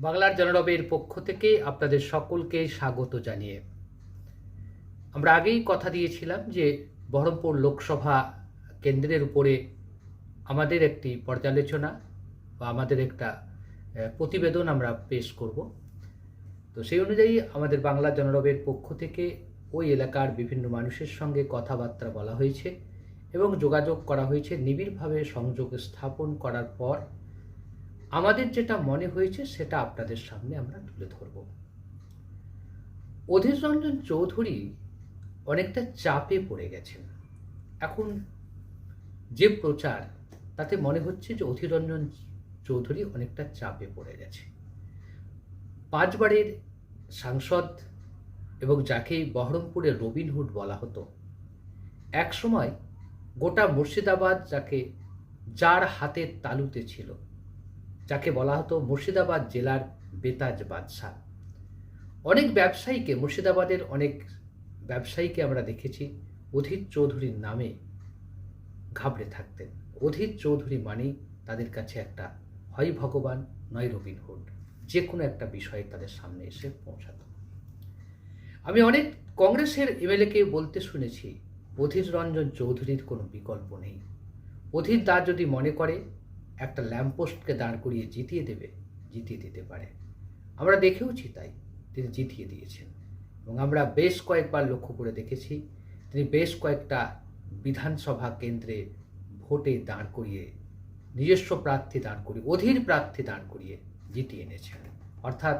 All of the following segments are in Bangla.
বাংলার জনরবের পক্ষ থেকে আপনাদের সকলকে স্বাগত জানিয়ে। আমরা আগেই কথা দিয়েছিলাম যে বহরমপুর লোকসভা কেন্দ্রের উপরে আমাদের একটি পর্যালোচনা বা আমাদের একটা প্রতিবেদন আমরা পেশ করব। তো সেই অনুযায়ী আমাদের বাংলা জনরবের পক্ষ থেকে ওই এলাকার বিভিন্ন মানুষের সঙ্গে কথাবার্তা বলা হয়েছে এবং যোগাযোগ করা হয়েছে। নিবিড়ভাবে সংযোগ স্থাপন করার পর আমাদের যেটা মনে হয়েছে, সেটা আপনাদের সামনে আমরা তুলে ধরব। অধীর রঞ্জন চৌধুরী অনেকটা চাপে পড়ে গেছেন। এখন যে প্রচার, তাতে মনে হচ্ছে যে অধীর রঞ্জন চৌধুরী অনেকটা চাপে পড়ে গেছে। পাঁচবারের সাংসদ এবং যাকে বহরমপুরের রবিনহুড বলা হতো, একসময় গোটা মুর্শিদাবাদ যাকে যার হাতের তালুতে ছিল যাকে বলা হতো মুর্শিদাবাদ জেলার বেতাজ বাদশাহ। অনেক ব্যবসায়ীকে, মুর্শিদাবাদের অনেক ব্যবসায়ীকে আমরা দেখেছি, অধীর চৌধুরীর নামে ঘাবড়ে থাকতেন। অধীর চৌধুরী মানেই তাদের কাছে একটা হয় ভগবান, নয় রবিনহুড যে কোনো একটা বিষয়ে তাদের সামনে এসে পৌঁছাতো। আমি অনেক কংগ্রেসের এমএলএকে বলতে শুনেছি, অধীর রঞ্জন চৌধুরীর কোনো বিকল্প নেই। অধীর দা যদি মনে করে একটা ল্যাম্পপোস্টকে দাঁড় করিয়ে জিতিয়ে দেবে, জিতিয়ে দিতে পারে। আমরা দেখেওছি তাই, তিনি জিতিয়ে দিয়েছেন। এবং আমরা বেশ কয়েকবার লক্ষ্য করে দেখেছি, তিনি বেশ কয়েকটা বিধানসভা কেন্দ্রে ভোটে দাঁড় করিয়ে, নিজস্ব প্রার্থী দাঁড় করিয়ে, অধীর প্রার্থী দাঁড় করিয়ে জিতিয়ে এনেছেন। অর্থাৎ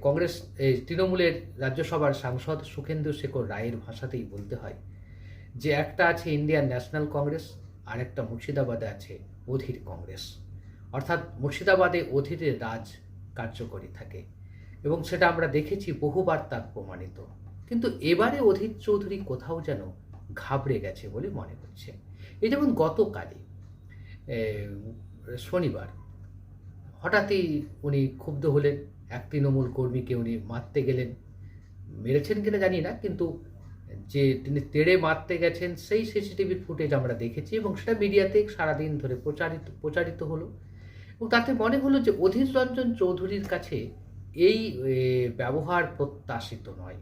কংগ্রেস তৃণমূলের রাজ্যসভার সাংসদ সুখেন্দু শেখর রায়ের ভাষাতেই বলতে হয় যে, একটা আছে ইন্ডিয়ান ন্যাশনাল কংগ্রেস আর একটা মুর্শিদাবাদে আছে অধীর কংগ্রেস। অর্থাৎ মুর্শিদাবাদে অধীরের রাজ কার্যকরী থাকে এবং সেটা আমরা দেখেছি বহুবার তার প্রমাণিত। কিন্তু এবারে অধীর চৌধুরী কোথাও যেন ঘাবড়ে গেছে বলে মনে হচ্ছে। এই যেমন গতকালই শনিবার, হঠাৎই উনি ক্ষুব্ধ হলেন, এক তৃণমূল কর্মীকে উনি মারতে গেলেন। মেরেছেন কিনা জানি না, কিন্তু যে তিনি তেড়ে মারতে গেছেন, সেই সিসিটিভির ফুটেজ আমরা দেখেছি এবং সেটা মিডিয়াতে সারাদিন ধরে প্রচারিত প্রচারিত হলো। এবং তাতে মনে হলো যে অধীর রঞ্জন চৌধুরীর কাছে এই ব্যবহার প্রত্যাশিত নয়।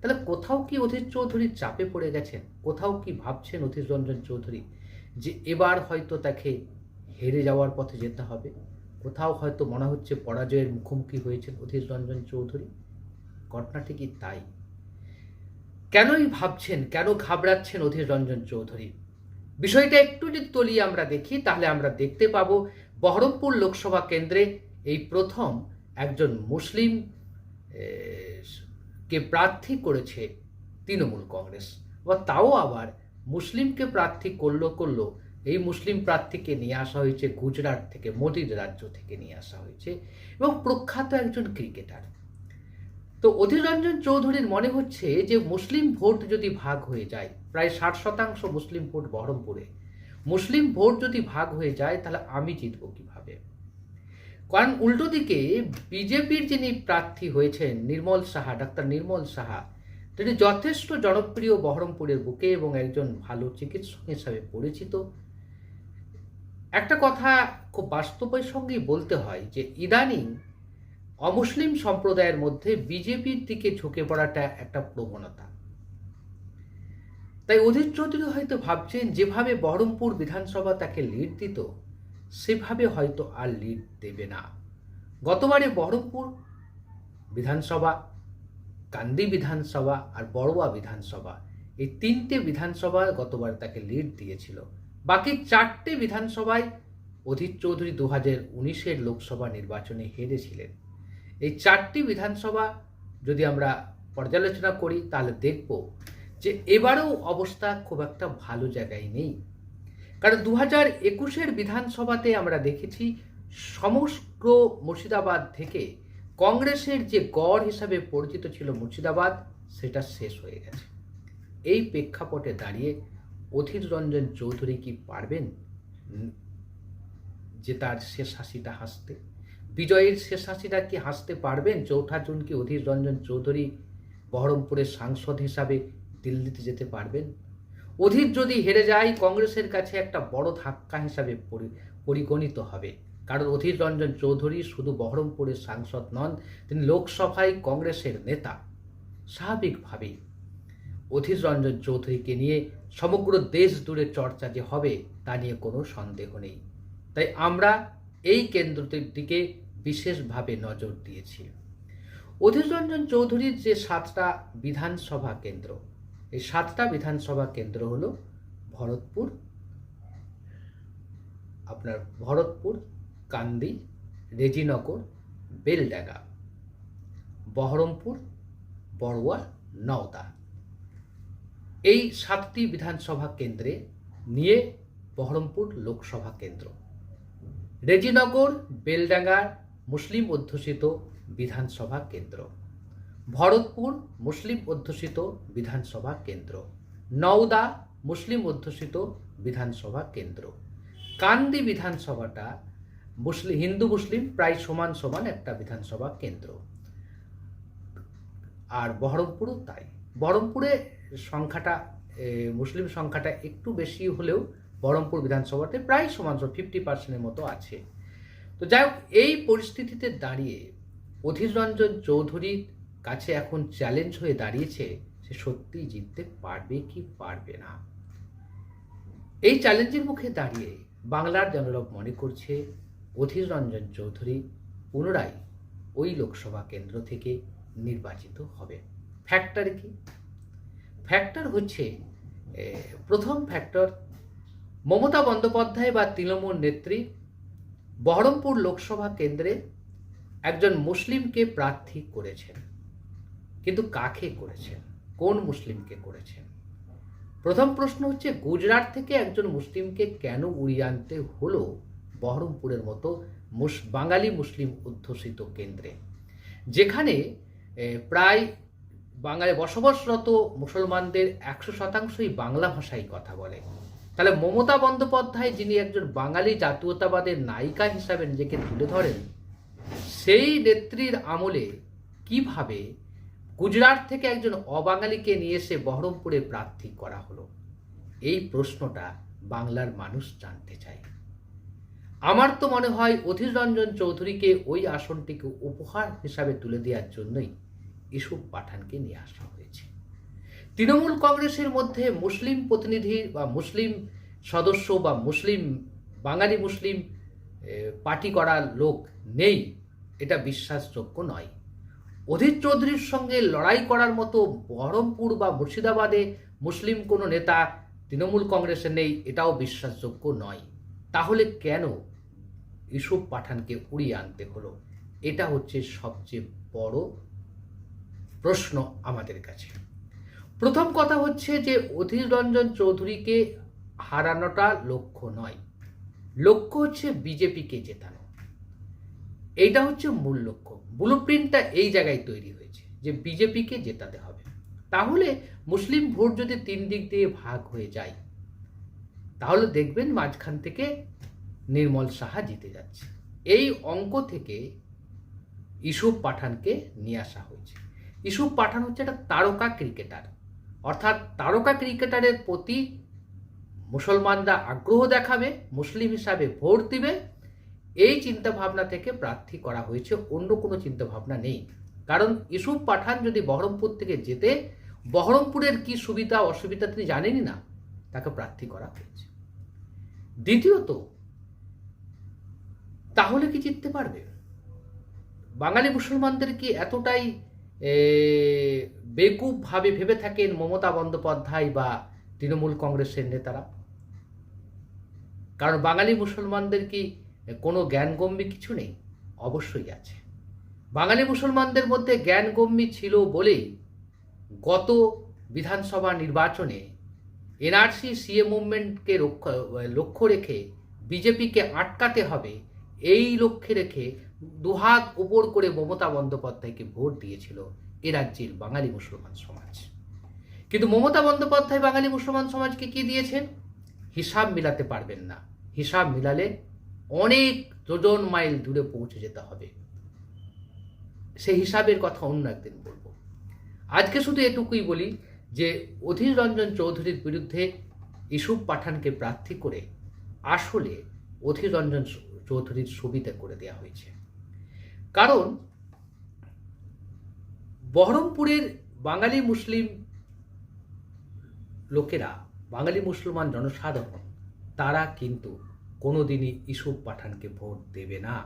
তাহলে কোথাও কি অধীর চৌধুরী চাপে পড়ে গেছেন? কোথাও কি ভাবছেন অধীর রঞ্জন চৌধুরী যে এবার হয়তো তাকে হেরে যাওয়ার পথে যেতে হবে? কোথাও হয়তো মনে হচ্ছে পরাজয়ের মুখোমুখি হয়েছেন অধীর রঞ্জন চৌধুরী। ঘটনাটি কি তাই? কেনই ভাবছেন, কেন ঘাবড়াচ্ছেন অধীর রঞ্জন চৌধুরী? বিষয়টা একটু যদি তলিয়ে আমরা দেখি, তাহলে আমরা দেখতে পাবো বহরমপুর লোকসভা কেন্দ্রে এই প্রথম একজন মুসলিম কে প্রার্থী করেছে তৃণমূল কংগ্রেস। বা তাও আবার মুসলিমকে প্রার্থী করল করল। এই মুসলিম প্রার্থীকে নিয়ে আসা হয়েছে গুজরাট থেকে, মোদির রাজ্য থেকে নিয়ে আসা হয়েছে। এবং প্রখ্যাত একজন ক্রিকেটার। তো অধীর রঞ্জন চৌধুরীর মনে হচ্ছে যে মুসলিম ভোট যদি ভাগ হয়ে যায়, প্রায় ষাট শতাংশ মুসলিম ভোট বহরমপুরে, মুসলিম ভোট যদি ভাগ হয়ে যায় তাহলে আমি জিতবো কীভাবে? কারণ উল্টো দিকে বিজেপির যিনি প্রার্থী হয়েছেন নির্মল সাহা, ডাক্তার নির্মল সাহা, তিনি যথেষ্ট জনপ্রিয় বহরমপুরের বুকে এবং একজন ভালো চিকিৎসক হিসাবে পরিচিত। একটা কথা খুব বাস্তবের সঙ্গেই বলতে হয় যে ইদানিং অমুসলিম সম্প্রদায়ের মধ্যে বিজেপির দিকে ঝুঁকে পড়াটা একটা প্রবণতা। তাই অধীর চৌধুরী হয়তো ভাবছেন, যেভাবে বহরমপুর বিধানসভা তাকে লিড দিত, সেভাবে হয়তো আর লিড দেবে না। গতবারে বহরমপুর বিধানসভা, কান্দি বিধানসভা আর বড়ুয়া বিধানসভা, এই তিনটে বিধানসভা গতবার তাকে লিড দিয়েছিল। বাকি চারটে বিধানসভায় অধীর চৌধুরী দু হাজার উনিশের লোকসভা নির্বাচনে হেরেছিলেন। এই চারটি বিধানসভা যদি আমরা পর্যালোচনা করি, তাহলে দেখব যে এবারেও অবস্থা খুব একটা ভালো জায়গায় নেই। কারণ দু হাজার একুশের বিধানসভাতে আমরা দেখেছি সমগ্র মুর্শিদাবাদ থেকে কংগ্রেসের যে গড় হিসাবে পরিচিত ছিল মুর্শিদাবাদ, সেটা শেষ হয়ে গেছে। এই প্রেক্ষাপটে দাঁড়িয়ে অধীর রঞ্জন চৌধুরী কি পারবেন? যে তার শেষ হাসিটা হাসতে? বিজয়ের শেষ হাসিটা কি হাসতে পারবেন? চৌঠা জুন কি অধীর রঞ্জন চৌধুরী বহরমপুরের সাংসদ হিসাবে দিল্লিতে যেতে পারবেন? অধীর যদি হেরে যায়, কংগ্রেসের কাছে একটা বড় ধাক্কা হিসাবে পরি- পরিগণিত হবে। কারণ অধীর রঞ্জন চৌধুরী শুধু বহরমপুরের সাংসদ নন, তিনি লোকসভায় কংগ্রেসের নেতা। স্বাভাবিকভাবেই অধীর রঞ্জন চৌধুরীকে নিয়ে সমগ্র দেশ জুড়ে চর্চা যে হবে, তা নিয়ে কোনো সন্দেহ নেই। তাই আমরা এই কেন্দ্রটির দিকে বিশেষভাবে নজর দিয়েছি অধীর রঞ্জন চৌধুরীর যে সাতটা বিধানসভা কেন্দ্র, এই সাতটা বিধানসভা কেন্দ্র হলো ভরতপুর, আপনার ভরতপুর, কান্দি, রেজিনগর, বেলডাঙ্গা, বহরমপুর, বড়ুয়া, নওদা। এই সাতটি বিধানসভা কেন্দ্রে নিয়ে বহরমপুর লোকসভা কেন্দ্র। রেজিনগর বেলডাঙ্গার মুসলিম অধ্যুষিত বিধানসভা কেন্দ্র। ভরতপুর মুসলিম অধ্যুষিত বিধানসভা কেন্দ্র। নওদা মুসলিম অধ্যুষিত বিধানসভা কেন্দ্র। কান্দি বিধানসভাটা মুসলিম হিন্দু মুসলিম প্রায় সমান সমান একটা বিধানসভা কেন্দ্র। আর বহরমপুরও তাই। বহরমপুরে সংখ্যাটা মুসলিম সংখ্যাটা একটু বেশি হলেও বহরমপুর বিধানসভাতে প্রায় সমান ফিফটি পার্সেন্টের মতো আছে। তো যাই হোক, এই পরিস্থিতিতে দাঁড়িয়ে অধীর রঞ্জন চৌধুরীর কাছে এখন চ্যালেঞ্জ হয়ে দাঁড়িয়েছে, সে সত্যিই জিততে পারবে কি পারবে না? এই চ্যালেঞ্জের মুখে দাঁড়িয়ে বাংলার জনরব মনে করছে অধীর রঞ্জন চৌধুরী পুনরায় ওই লোকসভা কেন্দ্র থেকে নির্বাচিত হবে। ফ্যাক্টর কি? ফ্যাক্টর হচ্ছে প্রথম ফ্যাক্টর মমতা বন্দ্যোপাধ্যায় বা তৃণমূল নেত্রী বহরমপুর লোকসভা কেন্দ্রে একজন মুসলিমকে প্রার্থী করেছেন। কিন্তু কাকে করেছেন? কোন মুসলিমকে করেছেন? প্রথম প্রশ্ন হচ্ছে, গুজরাট থেকে একজন মুসলিমকে কেন উড়িয়ে আনতে হলো বহরমপুরের মতো বাঙালি মুসলিম অধ্যুষিত কেন্দ্রে? যেখানে প্রায় বাঙালি বসবাসরত মুসলমানদের একশো শতাংশই বাংলা ভাষায় কথা বলে। তাহলে মমতা বন্দ্যোপাধ্যায় যিনি একজন বাঙালি জাতীয়তাবাদের নায়িকা হিসাবে নিজেকে তুলে ধরেন, সেই নেত্রীর আমলে কীভাবে গুজরাট থেকে একজন অবাঙালিকে নিয়ে এসে বহরমপুরে প্রার্থী করা হলো? এই প্রশ্নটা বাংলার মানুষ জানতে চায়। আমার তো মনে হয় অধীর রঞ্জন চৌধুরীকে ওই আসনটিকে উপহার হিসাবে তুলে দেওয়ার জন্যই ইসুফ পাঠানকে নিয়ে আসা হয়েছে। তৃণমূল কংগ্রেসের মধ্যে মুসলিম প্রতিনিধি বা মুসলিম সদস্য বা মুসলিম, বাঙালি মুসলিম পার্টি করা লোক নেই। এটা বিশ্বাসযোগ্য নয়। অধীর চৌধুরীর সঙ্গে লড়াই করার মতো বহরমপুর বা মুর্শিদাবাদে মুসলিম কোনো নেতা তৃণমূল কংগ্রেসে নেই, এটাও বিশ্বাসযোগ্য নয়। তাহলে কেন ইসুফ পাঠানকে উড়িয়ে আনতে হলো? এটা হচ্ছে সবচেয়ে বড় প্রশ্ন আমাদের কাছে। প্রথম কথা হচ্ছে যে অধীর রঞ্জন চৌধুরীকে হারানোটা লক্ষ্য নয়। লক্ষ্য হচ্ছে বিজেপিকে জেতানো। এইটা হচ্ছে মূল লক্ষ্য। ব্লু প্রিন্টটা এই জায়গায় তৈরি হয়েছে যে বিজেপিকে জেতাতে হবে। তাহলে মুসলিম ভোট যদি তিন দিক দিয়ে ভাগ হয়ে যায়, তাহলে দেখবেন মাঝখান থেকে নির্মল সাহা জিতে যাচ্ছে। এই অঙ্ক থেকে ইসুফ পাঠানকে নিয়ে আসা হয়েছে। ইসুফ পাঠান হচ্ছে একটা তারকা ক্রিকেটার। অর্থাৎ তারকা ক্রিকেটারের প্রতি মুসলমানরা আগ্রহ দেখাবে, মুসলিম হিসাবে ভোট দিবে, এই চিন্তা ভাবনা থেকে প্রার্থী করা হয়েছে, অন্য কোনো চিন্তা ভাবনা নেই। কারণ ইসুফ পাঠান যদি বহরমপুর থেকে যেতে, বহরমপুরের কি সুবিধা, অসুবিধা তিনি জানেনই না, তাকে প্রার্থী করা হয়েছে। দ্বিতীয়ত, তাহলে কি জিততে পারবে? বাঙালি মুসলমানদের কি এতটাই বেকুবভাবে ভেবে থাকেন মমতা বন্দ্যোপাধ্যায় বা তৃণমূল কংগ্রেসের নেতারা। কারণ বাঙালি মুসলমানদের কি কোনো জ্ঞানগম্যী কিছু নেই? অবশ্যই আছে। বাঙালি মুসলমানদের মধ্যে জ্ঞানগম্যী ছিল বলেই গত বিধানসভা নির্বাচনে এনআরসি সিএ মুভমেন্টকে লক্ষ্য রেখে বিজেপিকে আটকাতে হবে, এই লক্ষ্যে রেখে দুহাত উপর করে মমতা বন্দ্যোপাধ্যায়কে ভোট দিয়েছিল এ রাজ্যের বাঙালি মুসলমান সমাজ। কিন্তু মমতা বন্দ্যোপাধ্যায় বাঙালি মুসলমান সমাজকে কি দিয়েছেন? হিসাব মিলাতে পারবেন না। হিসাব মিলালে অনেক যোজন মাইল দূরে পৌঁছে যেতে হবে। সে হিসাবের কথা অন্য একদিন বলব। আজকে শুধু এটুকুই বলি যে অধীর রঞ্জন চৌধুরীর বিরুদ্ধে ইসুফ পাঠানকে প্রার্থী করে আসলে অধীর রঞ্জন চৌধুরীর সুবিধা করে দেওয়া হয়েছে। কারণ বহরমপুরের বাঙালি মুসলিম লোকেরা, বাঙালি মুসলমান জনসাধারণ, তারা কিন্তু কোনোদিনই ইসুফ পাঠানকে ভোট দেবে না।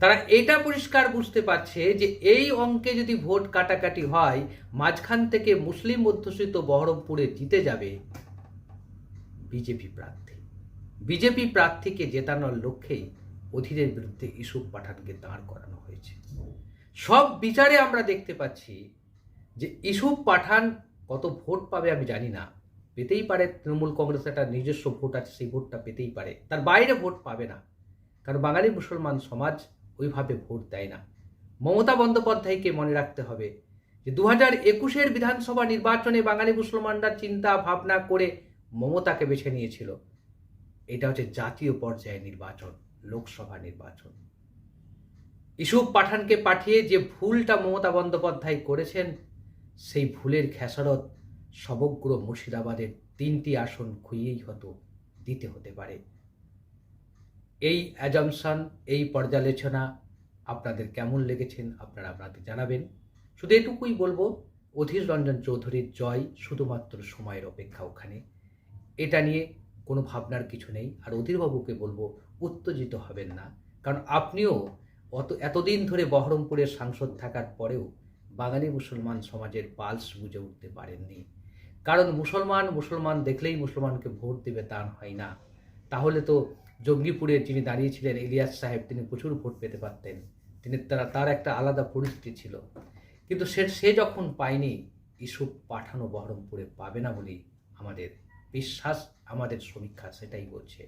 তারা এটা পরিষ্কার বুঝতে পারছে যে এই অঙ্কে যদি ভোট কাটাকাটি হয়, মাঝখান থেকে মুসলিম অধ্যুষিত বহরমপুরে জিতে যাবে বিজেপি প্রার্থী। বিজেপি প্রার্থীকে জেতানোর লক্ষ্যেই অধীরের বিরুদ্ধে ইসুফ পাঠানকে দাঁড় করানো হয়েছে। সব বিচারে আমরা দেখতে পাচ্ছি যে ইসুফ পাঠান কত ভোট পাবে আমি জানি না। পেতেই পারে তৃণমূল কংগ্রেস একটা নিজস্ব ভোট আছে, সেই ভোটটা পেতেই পারে। তার বাইরে ভোট পাবে না। কারণ বাঙালি মুসলমান সমাজ ওইভাবে ভোট দেয় না। মমতা বন্দ্যোপাধ্যায়কে মনে রাখতে হবে যে দু হাজার একুশের বিধানসভা নির্বাচনে বাঙালি মুসলমানরা চিন্তা ভাবনা করে মমতাকে বেছে নিয়েছিল। এটা হচ্ছে জাতীয় পর্যায়ে নির্বাচন। লোকসভা নির্বাচন। ইসুফ পাঠানকে পাঠিয়ে যে ভুলটা মমতা বন্দ্যোপাধ্যায় করেছেন, সেই ভুলের খেসারত সমগ্র মুর্শিদাবাদের তিনটি আসন খুইয়েই হতো, দিতে হতে পারে। এই অ্যাজামশন, এই পর্যালোচনা আপনাদের কেমন লেগেছেন আপনারা আপনাদের জানাবেন। শুধু এটুকুই বলব, অধীর রঞ্জন চৌধুরীর জয় শুধুমাত্র সময়ের অপেক্ষা ওখানে। এটা নিয়ে কোনো ভাবনার কিছু নেই। আর অধীরবাবুকে বলব, উত্তেজিত হবেন না। কারণ আপনিও অত, এতদিন ধরে বহরমপুরের সাংসদ থাকার পরেও বাঙালি মুসলমান সমাজের পালস বুঝে উঠতে পারেননি। কারণ মুসলমান মুসলমান দেখলেই মুসলমানকে ভোট দেবে তা হয় না। তাহলে তো জঙ্গিপুরে যিনি দাঁড়িয়েছিলেন, ইলিয়াস সাহেব, তিনি প্রচুর ভোট পেতে পারতেন। তিনি তারা, তার একটা আলাদা পরিস্থিতি ছিল। কিন্তু সে সে যখন পায়নি ইস্যু পাঠানো বহরমপুরে পাবে না বলেই আমাদের বিশ্বাস আমাদের সমীক্ষা সেটাই বলছে।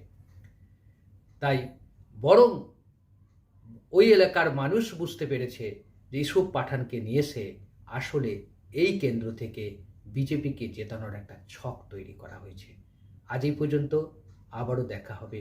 তাই বরং ওই এলাকার মানুষ বুঝতে পেরেছে যে ইসুফ পাঠানকে নিয়ে এসে আসলে এই কেন্দ্র থেকে বিজেপিকে জেতানোর একটা ছক তৈরি করা হয়েছে। আজ এই পর্যন্ত আবারও দেখা হবে